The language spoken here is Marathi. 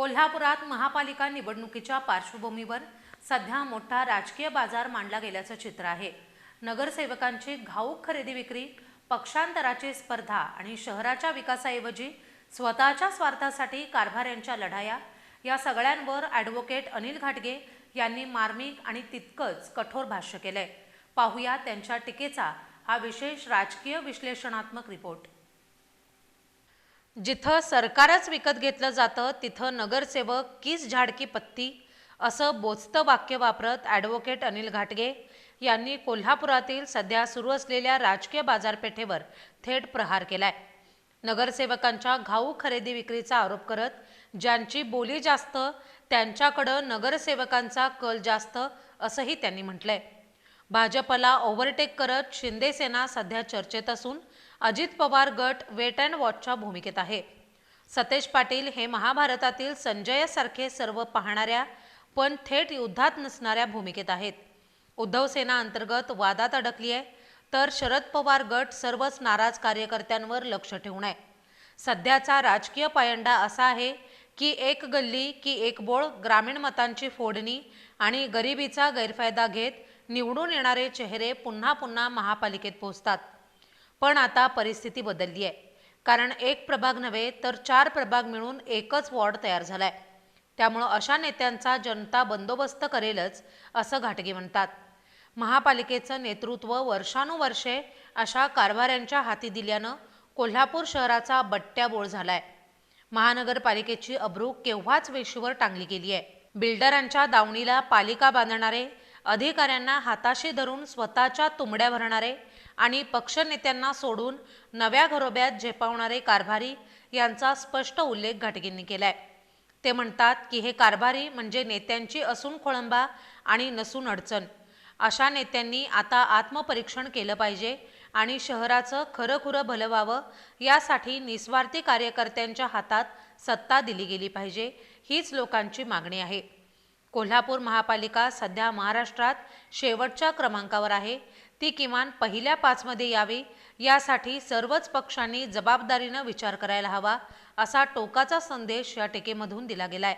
कोल्हापुरात महापालिका निवडणुकीच्या पार्श्वभूमीवर सध्या मोठा राजकीय बाजार मांडला गेल्याचं चित्र आहे. नगरसेवकांची घाऊक खरेदी विक्री पक्षांतराची स्पर्धा आणि शहराच्या विकासाऐवजी स्वतःच्या स्वार्थासाठी कारभाऱ्यांच्या लढाया या सगळ्यांवर ॲडव्होकेट अनिल घाटगे यांनी मार्मिक आणि तितकंच कठोर भाष्य केलंय. पाहूया त्यांच्या टीकेचा हा विशेष राजकीय विश्लेषणात्मक रिपोर्ट. जिथं सरकारच विकत घेतलं जातं तिथं नगरसेवक किस झाडकी पत्ती असं बोचतं वाक्य वापरत ॲडव्होकेट अनिल घाटगे यांनी कोल्हापुरातील सध्या सुरू असलेल्या राजकीय बाजारपेठेवर थेट प्रहार केलाय. नगरसेवकांच्या घाऊ खरेदी विक्रीचा आरोप करत ज्यांची बोली जास्त त्यांच्याकडं नगरसेवकांचा कल जास्त असंही त्यांनी म्हटलंय. भाजपला ओव्हरटेक करत शिंदेसेना सध्या चर्चेत असून अजित पवार गट वेट अँड वॉचच्या भूमिकेत आहे. सतेज पाटील हे महाभारतातील संजयसारखे सर्व पाहणाऱ्या पण थेट युद्धात नसणाऱ्या भूमिकेत आहेत. उद्धव सेना अंतर्गत वादात अडकली आहे तर शरद पवार गट सर्वच नाराज कार्यकर्त्यांवर लक्ष ठेवून आहे. सध्याचा राजकीय पायंडा असा आहे की एक गल्ली की एक बोळ ग्रामीण मतांची फोडणी आणि गरिबीचा गैरफायदा घेत निवडून येणारे चेहरे पुन्हा पुन्हा महापालिकेत पोहोचतात. पण आता परिस्थिती बदलली आहे. कारण एक प्रभाग नव्हे तर चार प्रभाग मिळून एकच वॉर्ड तयार झालाय. त्यामुळं अशा नेत्यांचा जनता बंदोबस्त करेलच असं घाटगे म्हणतात. महापालिकेचं नेतृत्व वर्षानुवर्षे अशा कारभाऱ्यांच्या हाती दिल्यानं कोल्हापूर शहराचा बट्ट्याबोळ झालाय. महानगरपालिकेची अब्रू केव्हाच वेशीवर टांगली गेली आहे बिल्डरांच्या दावणीला पालिका बांधणारे अधिकाऱ्यांना हाताशी धरून स्वतःच्या तुंबड्या भरणारे आणि पक्षनेत्यांना सोडून नव्या घरोब्यात झेपावणारे कारभारी यांचा स्पष्ट उल्लेख घाटगींनी केलाय. ते म्हणतात की हे कारभारी म्हणजे नेत्यांची असून खोळंबा आणि नसून अडचण. अशा नेत्यांनी आता आत्मपरीक्षण केलं पाहिजे आणि शहराचं खरंखुरं भलं व्हावं यासाठी निस्वार्थी कार्यकर्त्यांच्या हातात सत्ता दिली गेली पाहिजे हीच लोकांची मागणी आहे. कोल्हापूर महापालिका सध्या महाराष्ट्रात शेवटच्या क्रमांकावर आहे. ती किमान पहिल्या पाचमध्ये यावी. यासाठी सर्वच पक्षांनी जबाबदारीनं विचार करायला हवा असा टोकाचा संदेश या टीकेमधून दिला गेलाय.